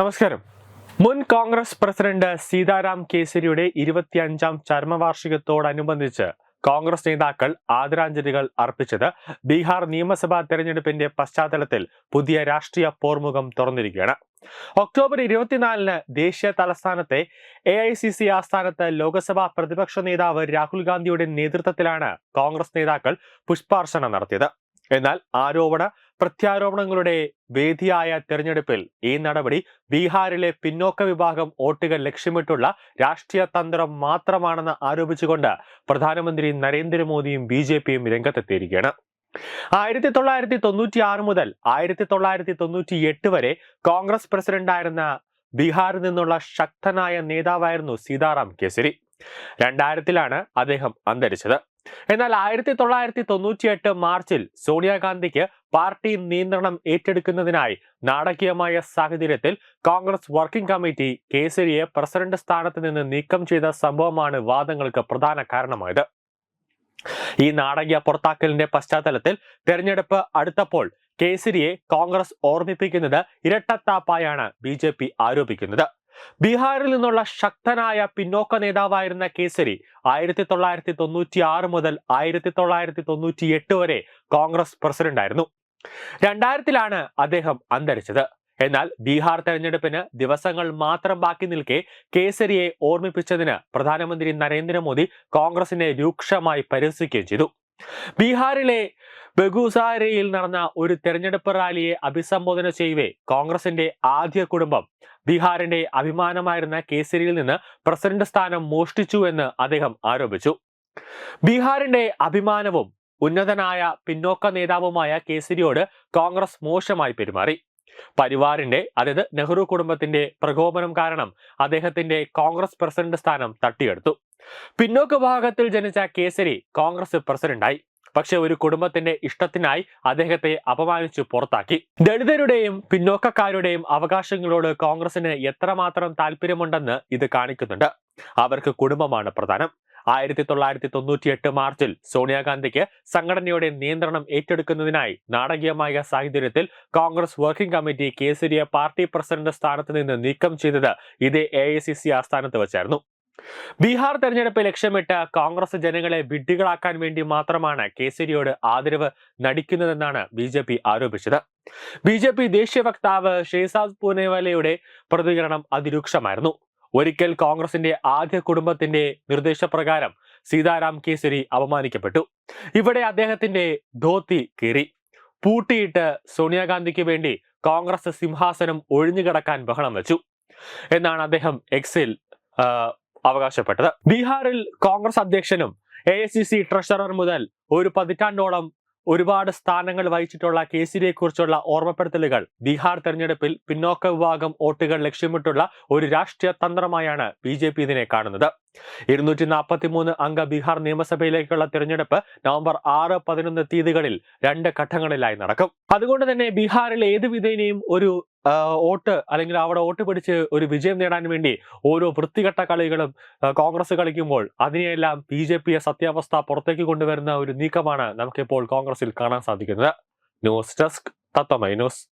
നമസ്കാരം. മുൻ കോൺഗ്രസ് പ്രസിഡന്റ് സീതാറാം കേസരിയുടെ ഇരുപത്തിയഞ്ചാം ചരമവാർഷികത്തോടനുബന്ധിച്ച് കോൺഗ്രസ് നേതാക്കൾ ആദരാഞ്ജലികൾ അർപ്പിച്ചത് ബീഹാർ നിയമസഭാ തെരഞ്ഞെടുപ്പിന്റെ പശ്ചാത്തലത്തിൽ പുതിയ രാഷ്ട്രീയ പോർമുഖം തുറന്നിരിക്കുകയാണ്. ഒക്ടോബർ ഇരുപത്തിനാലിന് ദേശീയ തലസ്ഥാനത്തെ എ ഐ സി സി ആസ്ഥാനത്ത് ലോക്സഭാ പ്രതിപക്ഷ നേതാവ് രാഹുൽ ഗാന്ധിയുടെ നേതൃത്വത്തിലാണ് കോൺഗ്രസ് നേതാക്കൾ പുഷ്പാർച്ചന നടത്തിയത്. എന്നാൽ ആരോപണ പ്രത്യാരോപണങ്ങളുടെ വേദിയായ തെരഞ്ഞെടുപ്പിൽ ഈ നടപടി ബീഹാറിലെ പിന്നോക്ക വിഭാഗം വോട്ടുകൾ ലക്ഷ്യമിട്ടുള്ള രാഷ്ട്രീയ തന്ത്രം മാത്രമാണെന്ന് ആരോപിച്ചുകൊണ്ട് പ്രധാനമന്ത്രി നരേന്ദ്രമോദിയും ബി ജെ പിയും രംഗത്തെത്തിയിരിക്കുകയാണ്. ആയിരത്തി തൊള്ളായിരത്തി തൊണ്ണൂറ്റി ആറ് മുതൽ ആയിരത്തി തൊള്ളായിരത്തി തൊണ്ണൂറ്റി എട്ട് വരെ കോൺഗ്രസ് പ്രസിഡന്റായിരുന്ന ബീഹാറിൽ നിന്നുള്ള ശക്തനായ നേതാവായിരുന്നു സീതാറാം കേസരി. രണ്ടായിരത്തിലാണ് അദ്ദേഹം അന്തരിച്ചത്. എന്നാൽ ആയിരത്തി തൊള്ളായിരത്തി തൊണ്ണൂറ്റിയെട്ട് മാർച്ചിൽ സോണിയാഗാന്ധിക്ക് പാർട്ടി നിയന്ത്രണം ഏറ്റെടുക്കുന്നതിനായി നാടകീയമായ സാഹചര്യത്തിൽ കോൺഗ്രസ് വർക്കിംഗ് കമ്മിറ്റി കേസരിയെ പ്രസിഡന്റ് സ്ഥാനത്ത് നിന്ന് നീക്കം ചെയ്ത സംഭവമാണ് വാദങ്ങൾക്ക് പ്രധാന കാരണമായത്. ഈ നാടകീയ പുറത്താക്കലിന്റെ പശ്ചാത്തലത്തിൽ തെരഞ്ഞെടുപ്പ് അടുത്തപ്പോൾ കേസരിയെ കോൺഗ്രസ് ഓർമ്മിപ്പിക്കുന്നത് ഇരട്ടത്താപ്പായാണ് ബി ആരോപിക്കുന്നത്. ബീഹാറിൽ നിന്നുള്ള ശക്തനായ പിന്നോക്ക നേതാവായിരുന്ന കേസരി ആയിരത്തി തൊള്ളായിരത്തി തൊണ്ണൂറ്റി ആറ് മുതൽ ആയിരത്തി തൊള്ളായിരത്തി തൊണ്ണൂറ്റി എട്ട് വരെ കോൺഗ്രസ് പ്രസിഡന്റായിരുന്നു. രണ്ടായിരത്തിലാണ് അദ്ദേഹം അന്തരിച്ചത്. എന്നാൽ ബീഹാർ തെരഞ്ഞെടുപ്പിന് ദിവസങ്ങൾ മാത്രം ബാക്കി നിൽക്കെ കേസരിയെ ഓർമ്മിപ്പിച്ചതിന് പ്രധാനമന്ത്രി നരേന്ദ്രമോദി കോൺഗ്രസിനെ രൂക്ഷമായി പരിഹസിക്കുകയും ചെയ്തു. ബീഹാറിലെ ബഗുസാരയിൽ നടന്ന ഒരു തെരഞ്ഞെടുപ്പ് റാലിയെ അഭിസംബോധന ചെയ്യവേ കോൺഗ്രസിന്റെ ആദ്യ കുടുംബം ബീഹാറിന്റെ അഭിമാനമായിരുന്ന കേസരിയിൽ നിന്ന് പ്രസിഡന്റ് സ്ഥാനം മോഷ്ടിച്ചു എന്ന് അദ്ദേഹം ആരോപിച്ചു. ബീഹാറിന്റെ അഭിമാനവും ഉന്നതനായ പിന്നോക്ക നേതാവുമായ കേസരിയോട് കോൺഗ്രസ് മോശമായി പെരുമാറി. പരിവാറിന്റെ അതായത് നെഹ്റു കുടുംബത്തിന്റെ പ്രകോപനം കാരണം അദ്ദേഹത്തിന്റെ കോൺഗ്രസ് പ്രസിഡന്റ് സ്ഥാനം തട്ടിയെടുത്തു. പിന്നോക്ക ഭാഗത്തിൽ ജനിച്ച കേസരി കോൺഗ്രസ് പ്രസിഡന്റായി. പക്ഷെ ഒരു കുടുംബത്തിന്റെ ഇഷ്ടത്തിനായി അദ്ദേഹത്തെ അപമാനിച്ചു പുറത്താക്കി. ദളിതരുടെയും പിന്നോക്കക്കാരുടെയും അവകാശങ്ങളോട് കോൺഗ്രസിന് എത്രമാത്രം താല്പര്യമുണ്ടെന്ന് ഇത് കാണിക്കുന്നുണ്ട്. അവർക്ക് കുടുംബമാണ് പ്രധാനം. ആയിരത്തി തൊള്ളായിരത്തി തൊണ്ണൂറ്റി എട്ട് മാർച്ചിൽ സോണിയാഗാന്ധിക്ക് സംഘടനയുടെ നിയന്ത്രണം ഏറ്റെടുക്കുന്നതിനായി നാടകീയമായ സാഹചര്യത്തിൽ കോൺഗ്രസ് വർക്കിംഗ് കമ്മിറ്റി കേസരിയെ പാർട്ടി പ്രസിഡന്റ് സ്ഥാനത്ത് നിന്ന് നീക്കം ചെയ്തത് ഇതേ എ ആസ്ഥാനത്ത് വെച്ചായിരുന്നു. ബീഹാർ തെരഞ്ഞെടുപ്പ് ലക്ഷ്യമിട്ട് കോൺഗ്രസ് ജനങ്ങളെ വിഡ്ഢികളാക്കാൻ വേണ്ടി മാത്രമാണ് കേസരിയോട് ആദരവ് നടിക്കുന്നതെന്നാണ് ബി ജെ പി ആരോപിച്ചത്. ബി ജെ പി ദേശീയ വക്താവ് ഷേസാദ് പൂനെവാലയുടെ പ്രതികരണം അതിരൂക്ഷമായിരുന്നു. ഒരിക്കൽ കോൺഗ്രസിന്റെ ആദ്യ കുടുംബത്തിന്റെ നിർദ്ദേശപ്രകാരം സീതാറാം കേസരി അപമാനിക്കപ്പെട്ടു. ഇവിടെ അദ്ദേഹത്തിന്റെ ധോത്തി കീറി. പൂട്ടിയിട്ട് സോണിയാഗാന്ധിക്ക് വേണ്ടി കോൺഗ്രസ് സിംഹാസനം ഒഴിഞ്ഞുകിടക്കാൻ ബഹളം വെച്ചു. എന്നാണ് അദ്ദേഹം എക്സിൽ അവകാശപ്പെട്ടത്. ബീഹാറിൽ കോൺഗ്രസ് അധ്യക്ഷനും എ ട്രഷറർ മുതൽ ഒരു പതിറ്റാണ്ടോളം ഒരുപാട് സ്ഥാനങ്ങൾ വഹിച്ചിട്ടുള്ള കെ സിയെ കുറിച്ചുള്ള ഓർമ്മപ്പെടുത്തലുകൾ ബീഹാർ തെരഞ്ഞെടുപ്പിൽ പിന്നോക്ക വിഭാഗം വോട്ടുകൾ ലക്ഷ്യമിട്ടുള്ള ഒരു രാഷ്ട്രീയ തന്ത്രമായാണ് ബി ജെ പി ഇതിനെ കാണുന്നത്. ഇരുന്നൂറ്റി നാൽപ്പത്തി മൂന്ന് അംഗ ബീഹാർ നിയമസഭയിലേക്കുള്ള തിരഞ്ഞെടുപ്പ് നവംബർ ആറ് പതിനൊന്ന് തീയതികളിൽ രണ്ട് ഘട്ടങ്ങളിലായി നടക്കും. അതുകൊണ്ട് തന്നെ ബീഹാറിൽ ഏത് വിധേനയും ഒരു വോട്ട് അല്ലെങ്കിൽ അവിടെ വോട്ട് പിടിച്ച് ഒരു വിജയം നേടാൻ വേണ്ടി ഓരോ വൃത്തികെട്ട കളികളും കോൺഗ്രസ് കളിക്കുമ്പോൾ അതിനെയെല്ലാം ബി ജെ പിയെ സത്യാവസ്ഥ പുറത്തേക്ക് കൊണ്ടുവരുന്ന ഒരു നീക്കമാണ് നമുക്കിപ്പോൾ കോൺഗ്രസിൽ കാണാൻ സാധിക്കുന്നത്. News desk Tatwamayi news.